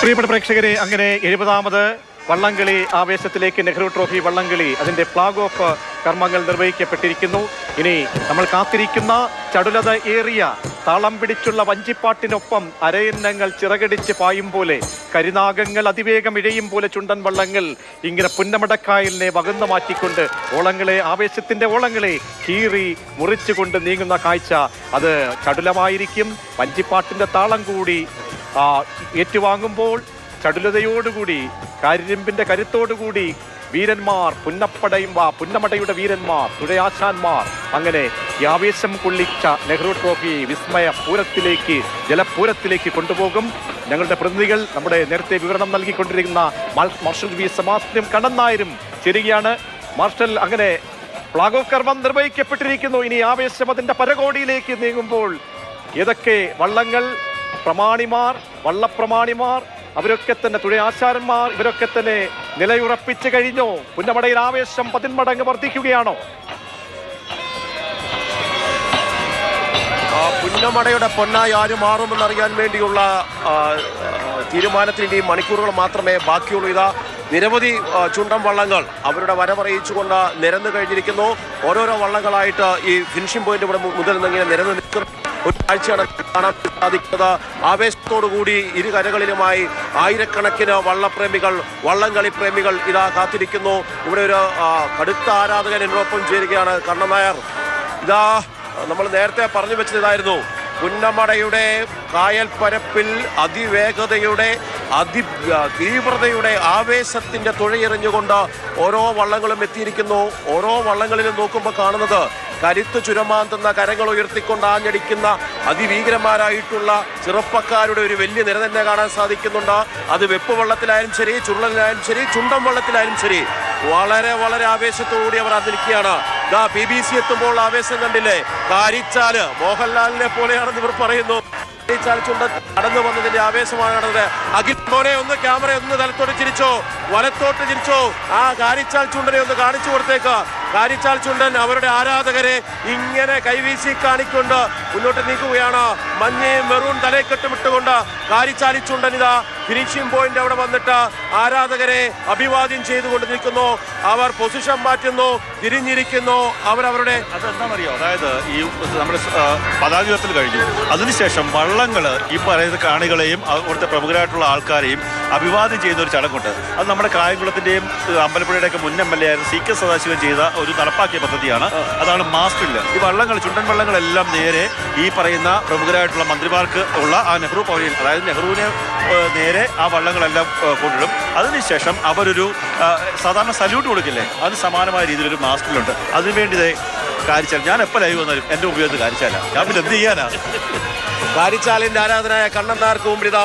പ്രിയപ്പെട്ട പ്രേക്ഷകരെ അങ്ങനെ എഴുപതാമത് വള്ളംകളി ആവേശത്തിലേക്ക് നെഹ്റു ട്രോഫി വള്ളംകളി അതിന്റെ ഫ്ലാഗ് ഓഫ് കർമ്മങ്ങൾ നിർവഹിക്കപ്പെട്ടിരിക്കുന്നു. ഇനി നമ്മൾ കാത്തിരിക്കുന്ന ചടുലത ഏറിയ താളം പിടിച്ചുള്ള വഞ്ചിപ്പാട്ടിനൊപ്പം അരയന്നങ്ങൾ ചിറകടിച്ച് പായും പോലെ കരിനാഗങ്ങൾ അതിവേഗം ഇഴയും പോലെ ചുണ്ടൻ വള്ളങ്ങൾ ഇങ്ങനെ പുന്നമടക്കായലിനെ വകുന്ന മാറ്റിക്കൊണ്ട് ഓളങ്ങളെ ആവേശത്തിന്റെ ഓളങ്ങളെ കീറി മുറിച്ചുകൊണ്ട് നീങ്ങുന്ന കാഴ്ച അത് ചടുലമായിരിക്കും. വഞ്ചിപ്പാട്ടിന്റെ താളം കൂടി ഏറ്റുവാങ്ങുമ്പോൾ ചടുലതയോടുകൂടി കരിരിമ്പിന്റെ കരുത്തോടുകൂടി വീരന്മാർ പുന്നപ്പടയും പുന്നമടയുടെ വീരന്മാർ തുഴയാശാന്മാർ. അങ്ങനെ ഈ ആവേശം കൊള്ളിച്ച നെഹ്റു ട്രോഫി വിസ്മയ പൂരത്തിലേക്ക് ജലപൂരത്തിലേക്ക് കൊണ്ടുപോകും. ഞങ്ങളുടെ പ്രതിനിധികൾ നമ്മുടെ നേരത്തെ വിവരണം നൽകിക്കൊണ്ടിരിക്കുന്ന മാർഷൽ വി. സമാസ്യം കണ്ണൻ ചേരുകയാണ്. മാർഷൽ അങ്ങനെ ഫ്ളാഗ് ഓഫ് കർമ്മം നിർവഹിക്കപ്പെട്ടിരിക്കുന്നു. ഇനി ആവേശം അതിന്റെ പരകോടിയിലേക്ക് നീങ്ങുമ്പോൾ ഏതൊക്കെ വള്ളങ്ങൾ പ്രമാണിമാർ വള്ളപ്രമാണിമാർ അവരൊക്കെ തന്നെ തുഴയാശാരന്മാർ ഇവരൊക്കെ തന്നെ നിലയുറപ്പിച്ചു കഴിഞ്ഞോ. പുന്നമടയിൽ ആവേശം പതിന്മടങ്ങ് വർദ്ധിക്കുകയാണോ? പുന്നമടയുടെ പൊന്നായി ആര് മാറുമെന്നറിയാൻ വേണ്ടിയുള്ള തീരുമാനത്തിന് മണിക്കൂറുകൾ മാത്രമേ ബാക്കിയുള്ളൂ. ഇതാ നിരവധി ചുണ്ടം ചുണ്ടൻ വള്ളങ്ങൾ അവരുടെ വരവറിയിച്ചുകൊണ്ട് നിരന്നു കഴിഞ്ഞിരിക്കുന്നു. ഓരോരോ വള്ളങ്ങളായിട്ട് ഈ ഫിനിഷിംഗ് പോയിന്റ് ഇവിടെ മുതൽ നിന്നിങ്ങനെ നിരന്ന് നിൽക്കുന്ന. ഒരു കാഴ്ചയാണ് കാണാൻ സാധിക്കുന്നത് ആവേശത്തോടു കൂടി ഇരു കരകളിലുമായി ആയിരക്കണക്കിന് വള്ളപ്രേമികൾ വള്ളംകളി പ്രേമികൾ ഇതാ കാത്തിരിക്കുന്നു. ഇവിടെ ഒരു കടുത്ത ആരാധകൻ എന്നോടൊപ്പം ചേരുകയാണ് കണ്ണനായർ ഇതാ നമ്മൾ നേരത്തെ പറഞ്ഞു വെച്ചതായിരുന്നു. പുന്നമടയുടെ കായൽ പരപ്പിൽ അതിവേഗതയുടെ അതി തീവ്രതയുടെ ആവേശത്തിന്റെ തുഴയെറിഞ്ഞുകൊണ്ട് ഓരോ വള്ളങ്ങളും എത്തിയിരിക്കുന്നു. ഓരോ വള്ളങ്ങളിലും നോക്കുമ്പോൾ കാണുന്നത് കരുത്ത് ചുരമാന്തുന്ന കരങ്ങൾ ഉയർത്തിക്കൊണ്ട് ആഞ്ഞടിക്കുന്ന അതിഭീകരന്മാരായിട്ടുള്ള ചെറുപ്പക്കാരുടെ ഒരു വലിയ നിര തന്നെ കാണാൻ സാധിക്കുന്നുണ്ട്. അത് വെപ്പ് വള്ളത്തിലായാലും ശരി ചുള്ളലിലായാലും ശരി ചുണ്ടം വള്ളത്തിലായാലും ശരി. വളരെ വളരെ ആവേശത്തോടുകൂടി അവർ അതിരിക്കുകയാണ് ബി ബി സി എത്തുമ്പോൾ ആവേശം കണ്ടില്ലേ? കാരിച്ചാൽ മോഹൻലാലിനെ പോലെയാണെന്ന് ഇവർ പറയുന്നു. നടന്നു കടന്നു വന്നതിന്റെ ആവേശമാണ് നടന്നത്. അഖിൽ മോനെ ഒന്ന് ക്യാമറ ഒന്ന് തലത്തോട്ട് ചിരിച്ചോ വലത്തോട്ട് ചിരിച്ചോ. ആ കാരിച്ചാൽ ചുണ്ടനെ ഒന്ന് കാണിച്ചു കൊടുത്തേക്ക്. കാരിച്ചാൽ ചുണ്ടൻ അവരുടെ ആരാധകരെ ഇങ്ങനെ കൈവീശി കാണിക്കൊണ്ട് മുന്നോട്ട് നീക്കുകയാണ് മഞ്ഞയും മെറൂൺ തലയെക്കെട്ടും ഇട്ടുകൊണ്ട് കാരിച്ചാലി ചുണ്ടൻ ഇതാ ഫിനിഷിംഗ് പോയിന്റ് അവിടെ വന്നിട്ട് ആരാധകരെ അഭിവാദ്യം ചെയ്തുകൊണ്ട് നിൽക്കുന്നു. അവർ പൊസിഷൻ മാറ്റുന്നു തിരിഞ്ഞിരിക്കുന്നു. അവരവരുടെ അതായത് ഈ നമ്മുടെ പതാകത്തിൽ പതാക കഴിഞ്ഞു. അതിനുശേഷം വള്ളങ്ങൾ ഈ പറയുന്ന കാണികളെയും അവിടുത്തെ പ്രമുഖരായിട്ടുള്ള ആൾക്കാരെയും അഭിവാദ്യം ചെയ്യുന്ന ഒരു ചടങ്ങുണ്ട്. അത് നമ്മുടെ കായംകുളത്തിന്റെയും അമ്പലപ്പുഴയുടെയൊക്കെ മുൻ എം എൽ എ ആയിരുന്നു സി കെ സദാശിവൻ ചെയ്ത ഒരു നടപ്പാക്കിയ പദ്ധതിയാണ്. അതാണ് മാസ്റ്റിൽ ഈ വള്ളങ്ങൾ ചുണ്ടൻ വള്ളങ്ങളെല്ലാം നേരെ ഈ പറയുന്ന പ്രമുഖരായിട്ടുള്ള മന്ത്രിമാർക്ക് ഉള്ള ആ നെഹ്റു പവലിയൻ അതായത് നെഹ്റുവിനെ നേരെ ആ വള്ളങ്ങളെല്ലാം കൊണ്ടിടും. അതിനുശേഷം അവരൊരു സാധാരണ സല്യൂട്ട് കൊടുക്കില്ലേ? അതിന് സമാനമായ രീതിയിലൊരു മാസ്റ്റിലുണ്ട് അതിനുവേണ്ടി ദേ കാരിച്ചാൽ ഞാൻ എപ്പോൾ ലൈവ് വന്നാലും എന്റെ ഉപയോഗത്തിൽ കാരിച്ചാല ഞാൻ പിന്നെ എന്ത് ചെയ്യാനാ? കാരിച്ചാലിന്റെ ആരാധനായ കണ്ണന്താർക്ക് മുമ്പിൽ ഇതാ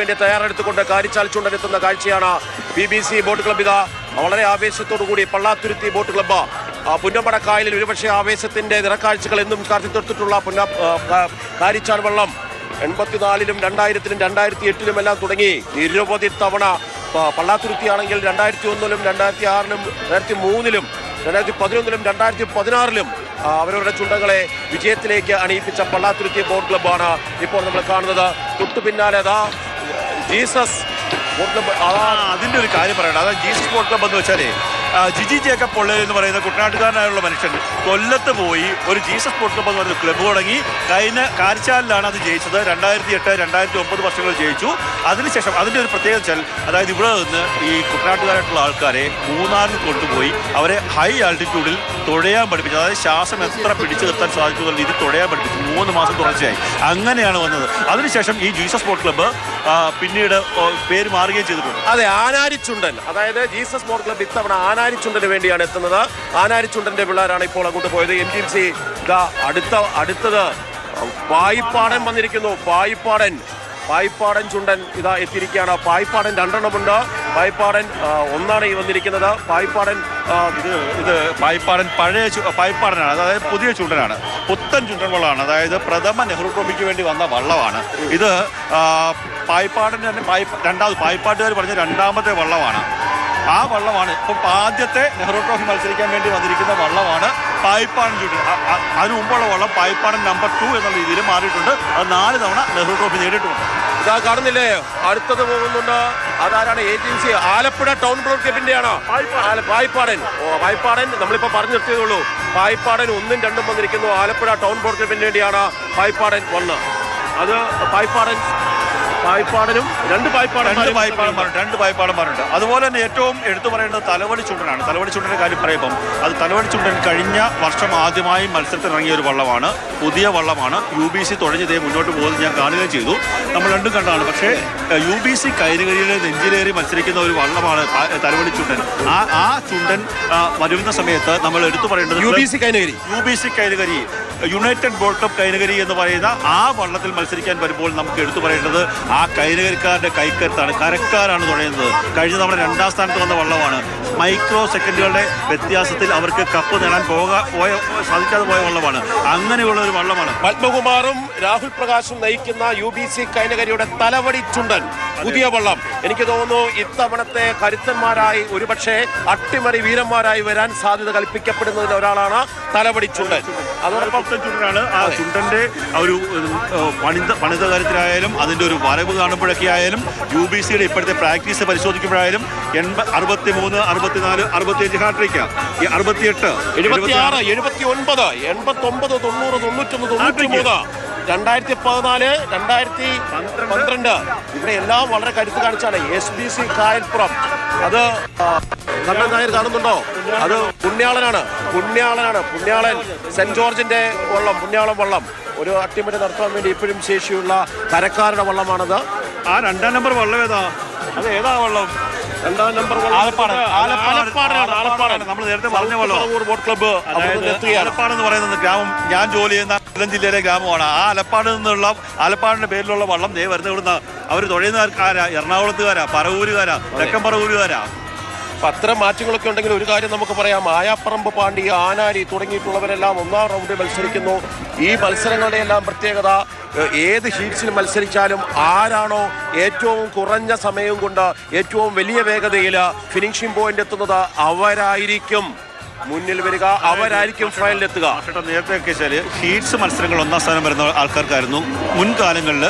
വേണ്ടി തയ്യാറെടുത്തുകൊണ്ട് കാരിച്ചാൽ ചുണ്ടനെത്തുന്ന കാഴ്ചയാണ്. B B C boat club ഇതാ വളരെ ആവേശത്തോടു കൂടി പള്ളാത്തുരുത്തി ബോട്ട് ക്ലബ്ബ് പുന്നമട കായലിൽ ഒരുപക്ഷെ ആവേശത്തിന്റെ നിറക്കാഴ്ചകൾ എന്നും കാർത്തിത്തെടുത്തിട്ടുള്ള പുന്ന കാരിച്ചാൽ വള്ളം. എൺപത്തിനാലിലും രണ്ടായിരത്തിലും രണ്ടായിരത്തി എട്ടിലും എല്ലാം തുടങ്ങി. നിരവധി തവണ പള്ളാത്തുരുത്തിയാണെങ്കിൽ രണ്ടായിരത്തി ഒന്നിലും രണ്ടായിരത്തി ആറിലും രണ്ടായിരത്തി മൂന്നിലും രണ്ടായിരത്തി പതിനൊന്നിലും രണ്ടായിരത്തി പതിനാറിലും അവരവരുടെ ചുണ്ടകളെ വിജയത്തിലേക്ക് അണിയിപ്പിച്ച പള്ളാത്തുരുത്തി ബോട്ട് ക്ലബ്ബാണ് ഇപ്പോൾ നമ്മൾ കാണുന്നത്. തൊട്ടു പിന്നാലെ ജീസസ് അതിന്റെ ഒരു കാര്യം പറയണം അതായത് ജി സ്പോർട്ട് ക്ലബ് എന്ന് വെച്ചാലേ ജിജി ജേക്കബ് പൊള്ളൽ എന്ന് പറയുന്ന കുട്ടനാട്ടുകാരനായുള്ള മനുഷ്യൻ കൊല്ലത്ത് പോയി ഒരു ജീസസ് സ്പോർട്സ് ക്ലബ് എന്ന് പറയുന്ന ക്ലബ്ബ് തുടങ്ങി. കഴിഞ്ഞ കാരിച്ചാലിലാണ് അത് ജയിച്ചത്. രണ്ടായിരത്തി എട്ട് രണ്ടായിരത്തി ഒമ്പത് വർഷങ്ങളിൽ ജയിച്ചു. അതിനുശേഷം അതിന്റെ ഒരു പ്രത്യേകത വെച്ചാൽ അതായത് ഇവിടെ നിന്ന് ഈ കുട്ടനാട്ടുകാരായിട്ടുള്ള ആൾക്കാരെ മൂന്നാറിൽ കൊണ്ടുപോയി അവരെ ഹൈ ആൾട്ടിറ്റ്യൂഡിൽ തുഴയാൻ പഠിപ്പിച്ചു. അതായത് ശ്വാസം എത്ര പിടിച്ചു നിർത്താൻ സാധിക്കുന്ന രീതി തുഴയാൻ പഠിപ്പിച്ചു. മൂന്ന് മാസം തുടർച്ചയായി. അങ്ങനെയാണ് വന്നത്. അതിനുശേഷം ഈ ജീസസ് സ്പോർട്സ് ക്ലബ്ബ് പിന്നീട് പേര് മാറുകയും ചെയ്തിട്ടുണ്ട്. അതെ ആനാരിച്ചുണ്ടൻ അതായത് ജീസസ് സ്പോർട്സ് ക്ലബ്ബ് ഇത്തവണ ആനാരിച്ചുണ്ടന് വേണ്ടിയാണ് എത്തുന്നത്. ആനാരിച്ചുണ്ടന്റെ പിള്ളേരാണ് ഇപ്പോൾ അങ്ങോട്ട് പോയത്. എം ടി സി അടുത്ത അടുത്തത്. പായിപ്പാടൻ വന്നിരിക്കുന്നു. പായിപ്പാടൻ. പായിപ്പാടൻ ചുണ്ടൻ ഇതാ എത്തിയിരിക്കുകയാണ്. പായിപ്പാടൻ രണ്ടെണ്ണമുണ്ട്. പായിപ്പാടൻ ഒന്നാണ് ഈ വന്നിരിക്കുന്നത്. പായിപ്പാടൻ ഇത് ഇത് പായിപ്പാടൻ പഴയ പായിപ്പാടനാണ്. അതായത് പുതിയ ചുണ്ടനാണ്. പുത്തൻ ചുണ്ടൻ വള്ളമാണ് അതായത് പ്രഥമ നെഹ്റു ട്രോഫിക്ക് വേണ്ടി വന്ന വള്ളമാണ്. ഇത് പായിപ്പാടൻ തന്നെ പായി രണ്ടാമത് പായിപ്പാട്ടുകാർ പറഞ്ഞ രണ്ടാമത്തെ വള്ളമാണ്. ആ വള്ളമാണ്. ഇപ്പം ആദ്യത്തെ നെഹ്റു ട്രോഫി മത്സരിക്കാൻ വേണ്ടി വന്നിരിക്കുന്ന വള്ളമാണ് പായ്പാടൻ ജൂനിയർ. അതിനു മുമ്പുള്ള വള്ളം പായ്പാടൻ നമ്പർ ടു എന്നുള്ള രീതിയിൽ മാറിയിട്ടുണ്ട്. അത് നാല് തവണ നെഹ്റു ട്രോഫി നേടിയിട്ടുണ്ട്. ഇതാ കാണുന്നില്ലേ? അടുത്തത് പോകുന്നുണ്ട്? അതാരാണ് ഏജൻസി? ആലപ്പുഴ ടൗൺ ബ്ലോക്ക് ക്ലബിന്റെയാണ്? പായ്പാടൻ ഓ പായ്പാടൻ നമ്മളിപ്പോ പറഞ്ഞു നിർത്തിയതുള്ളൂ പായ്പാടൻ ഒന്നും രണ്ടും വന്നിരിക്കുന്നു. ആലപ്പുഴ ടൗൺ ബ്ലോക്ക് ക്ലബിന് വേണ്ടിയാണ് പായ്പാടൻ വന്ന്. അത് പായിപ്പാടൻ പായിപ്പാടനും രണ്ട് പായ്പാടന്മാർ രണ്ട് പായ്പാടന്മാരുണ്ട് രണ്ട് പായ്പാടന്മാരുണ്ട് അതുപോലെ തന്നെ ഏറ്റവും എടുത്തു പറയേണ്ടത് തലവടി ചുണ്ടനാണ്. തലവടി ചുണ്ടന്റെ കാര്യം പറയുമ്പം അത് തലവടി ചുണ്ടൻ കഴിഞ്ഞ വർഷം ആദ്യമായി മത്സരത്തിൽ ഇറങ്ങിയ ഒരു വള്ളമാണ്. പുതിയ വള്ളമാണ്. യു ബി സി തുഴഞ്ഞതേ മുന്നോട്ട് പോകുന്നത് ഞാൻ കാണുകയും ചെയ്തു. നമ്മൾ രണ്ടും കണ്ടാണ്. പക്ഷേ യു ബി സി കൈരുകരിയിലെ നെഞ്ചിലേറി മത്സരിക്കുന്ന ഒരു വള്ളമാണ് തലവടി ചുണ്ടൻ. ആ ആ ചുണ്ടൻ വരുന്ന സമയത്ത് നമ്മൾ എടുത്തു പറയേണ്ടത് U B C Kainakary. U B C Kainakary united boat club Kainakary എന്ന് പറയുന്ന ആ വള്ളത്തിൽ മത്സരിക്കാൻ വരുമ്പോൾ നമുക്ക് എടുത്തു പറയേണ്ടത് ആ കൈനകരിക്കാരുടെ കൈക്കരുത്താണ് കരക്കാരാണ് തുഴയുന്നത്. കഴിഞ്ഞ നമ്മുടെ രണ്ടാം സ്ഥാനത്ത് വന്ന വള്ളമാണ്. മൈക്രോ സെക്കൻഡുകളുടെ വ്യത്യാസത്തിൽ അവർക്ക് കപ്പ് നേടാൻ പോകാ പോയ സാധിക്കാതെ പോയ വള്ളമാണ്. അങ്ങനെയുള്ള ഒരു വള്ളമാണ്. പത്മകുമാറും രാഹുൽ പ്രകാശും നയിക്കുന്ന യു ബി സി കൈനകരിയുടെ തലവടി ചുണ്ടൻ. പുതിയ വള്ളം. എനിക്ക് തോന്നുന്നു ഇത്തവണത്തെ കരുത്തന്മാരായി ഒരുപക്ഷെ അട്ടിമറി വീരന്മാരായി വരാൻ സാധ്യത കൽപ്പിക്കപ്പെടുന്നതിൽ ഒരാളാണ് തലപടിച്ചുണ്ട് ചുണ്ടൻ. അതോടൊപ്പം ചുണ്ടനാണ്. ആ ചുണ്ടന്റെ ഒരു പണിത പണിത കാര്യത്തിലായാലും അതിന്റെ ഒരു വരവ് കാണുമ്പോഴൊക്കെ ആയാലും യു ബി സിയുടെ ഇപ്പോഴത്തെ പ്രാക്ടീസ് പരിശോധിക്കുമ്പോഴായാലും എൺപത് അറുപത്തി മൂന്ന് അറുപത്തിനാല് അറുപത്തിയഞ്ച് ഹാട്രിക്ക. ഈ അറുപത്തിയെട്ട് എഴുപത്തിയാറ് എഴുപത്തി ഒൻപത് എൺപത്തി ഒമ്പത് തൊണ്ണൂറ് തൊണ്ണൂറ്റൊന്ന് തൊണ്ണൂറ്റി മൂന്ന് രണ്ടായിരത്തി പതിനാല് രണ്ടായിരത്തി പന്ത്രണ്ട്. ഇവിടെ എല്ലാം വളരെ കരുത്ത് കാണിച്ചാണ് എസ് ബി സി കായൽപ്പുറം. അത് നല്ല കണ്ണൻ നായർ കാണുന്നുണ്ടോ? അത് പുണ്യാളനാണ്. പുണ്യാളനാണ്. പുണ്യാളൻ സെന്റ് ജോർജിന്റെ വള്ളം പുണ്യാളം വള്ളം. ഒരു അട്ടിമറി നടത്താൻ വേണ്ടി ഇപ്പോഴും ശേഷിയുള്ള കരക്കാരുടെ വള്ളമാണത്. ആ രണ്ടാം നമ്പർ വള്ളം ഏതാ? അത് ഏതാ വള്ളം? രണ്ടാം നമ്പർ നമ്മൾ നേരത്തെ പറഞ്ഞ വള്ളം. ബോട്ട് ക്ലബ്ബ് ആലപ്പാട് എന്ന് പറയുന്നത് ഗ്രാമം ഞാൻ ജോലി ചെയ്യുന്ന കൊല്ലം ജില്ലയിലെ ഗ്രാമമാണ്. ആ ആലപ്പാട് നിന്നുള്ള ആലപ്പാടിന്റെ പേരിലുള്ള വള്ളം ദേ വരുന്ന ഇവിടുന്ന് അവർ തുഴയുന്നവർക്കാരാ എറണാകുളത്തുകാരാ പറവൂരുകാരാ തെക്കൻ പറവൂരുകാരാ. അപ്പം അത്തരം മാറ്റങ്ങളൊക്കെ ഉണ്ടെങ്കിൽ ഒരു കാര്യം നമുക്ക് പറയാം. ആയാപ്പറമ്പ് പാണ്ടി ആനാരി തുടങ്ങിയിട്ടുള്ളവരെല്ലാം ഒന്നാം റൗണ്ടിൽ മത്സരിക്കുന്നു. ഈ മത്സരങ്ങളുടെ എല്ലാം പ്രത്യേകത ഏത് ഹീറ്റ്സിൽ മത്സരിച്ചാലും ആരാണോ ഏറ്റവും കുറഞ്ഞ സമയം കൊണ്ട് ഏറ്റവും വലിയ വേഗതയിൽ ഫിനിഷിംഗ് പോയിന്റ് എത്തുന്നത് അവരായിരിക്കും. മുന്നിൽ വരിക അവരായിരിക്കും ഫൈനലിലെത്തുക. ചേട്ടാ നേരത്തെ ഒക്കെ വെച്ചാൽ ഹീറ്റ്സ് മത്സരങ്ങൾ ഒന്നാം സ്ഥാനം വരുന്ന ആൾക്കാർക്കായിരുന്നു മുൻകാലങ്ങളിൽ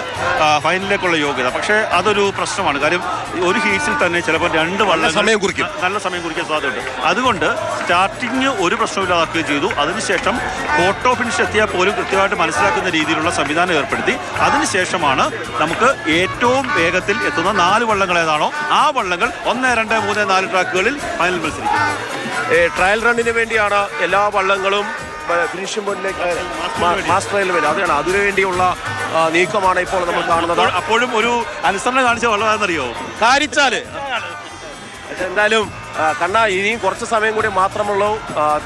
ഫൈനലിലേക്കുള്ള യോഗ്യത. പക്ഷേ അതൊരു പ്രശ്നമാണ്. കാര്യം ഒരു ഹീറ്റ്സിൽ തന്നെ ചിലപ്പോൾ രണ്ട് വള്ള സമയം കുറിക്കും. നല്ല സമയം കുറിക്കാൻ സാധ്യതയുണ്ട്. അതുകൊണ്ട് സ്റ്റാർട്ടിങ് ഒരു പ്രശ്നമില്ലാതാക്കുകയും ചെയ്തു. അതിനുശേഷം ഫോട്ടോ ഫിനിഷ് എത്തിയാൽ പോലും കൃത്യമായിട്ട് മനസ്സിലാക്കുന്ന രീതിയിലുള്ള സംവിധാനം ഏർപ്പെടുത്തി. അതിനുശേഷമാണ് നമുക്ക് ഏറ്റവും വേഗത്തിൽ എത്തുന്ന നാല് വള്ളങ്ങൾ ഏതാണോ ആ വള്ളങ്ങൾ ഒന്ന് രണ്ട് മൂന്ന് നാല് ട്രാക്കുകളിൽ ഫൈനൽ മത്സരിക്കും. ട്രയൽ റണ്ണിന് വേണ്ടിയാണ് എല്ലാ വള്ളങ്ങളും ഫിനിഷിംഗ് പോയിന്റിലേക്ക് മാസ് ട്രയൽ വരും അതാണ് അതിനു വേണ്ടിയുള്ള നീക്കമാണ് ഇപ്പോൾ നമ്മൾ കാണുന്നത്. അപ്പോഴും ഒരു അനുസരണ കാണിച്ച വള്ളമാണെന്നറിയോ? കാരിച്ചാൽ. എന്തായാലും കണ്ണ ഇനിയും കുറച്ച് സമയം കൂടി മാത്രമുള്ളൂ.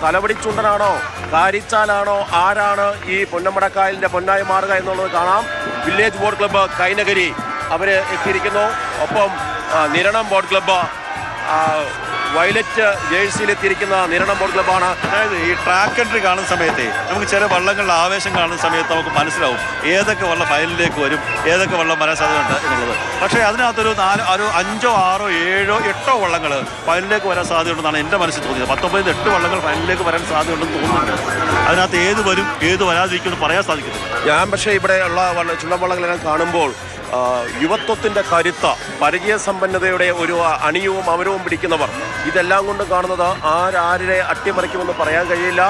തലവടി ചുണ്ടനാണോ കാരിച്ചാലാണോ ആരാണ് ഈ പൊന്നമ്പടക്കായലിന്റെ പൊന്നായി മാറുക എന്നുള്ളത് കാണാം. വില്ലേജ് ബോർഡ് ക്ലബ്ബ് കൈനഗരി അവർ എത്തിയിരിക്കുന്നു. ഒപ്പം നിരണം ബോർഡ് ക്ലബ്ബ് വയലറ്റ് ജേഴ്സിയിലെത്തിയിരിക്കുന്ന നിരണം ബോൾ ക്ലബാണ് അതായത് ഈ ട്രാക്ക് എൻട്രി കാണുന്ന സമയത്തെ നമുക്ക് ചില വള്ളങ്ങളുടെ ആവേശം കാണുന്ന സമയത്ത് നമുക്ക് മനസ്സിലാവും ഏതൊക്കെ വള്ളം ഫൈനലിലേക്ക് വരും ഏതൊക്കെ വള്ളം വരാൻ സാധ്യതയുണ്ട് എന്നുള്ളത്. പക്ഷേ അതിനകത്തൊരു നാല് ഒരു അഞ്ചോ ആറോ ഏഴോ എട്ടോ വള്ളങ്ങൾ ഫൈനലിലേക്ക് വരാൻ സാധ്യതയുണ്ടെന്നാണ് എന്റെ മനസ്സിൽ തോന്നിയത്. പത്തൊമ്പതിൽ എട്ട് വള്ളങ്ങൾ ഫൈനലിലേക്ക് വരാൻ സാധ്യതയുണ്ടെന്ന് തോന്നുന്നുണ്ട്. അതിനകത്ത് ഏത് വരും ഏത് വരാതിരിക്കുമെന്ന് പറയാൻ സാധിക്കുന്നു ഞാൻ പക്ഷേ ഇവിടെയുള്ള വള്ള ചുള്ളവള്ളങ്ങളെല്ലാം കാണുമ്പോൾ ആ, യുവത്വത്തിന്റെ കരുത്ത പരിചയസമ്പന്നതയുടെ ഒരു അണിയവും അമരവും പിടിക്കുന്നവർ. ഇതെല്ലാം കൊണ്ട് കാണുന്നത് ആരാരെ അട്ടിമറിക്കുമെന്ന് പറയാൻ കഴിയില്ല.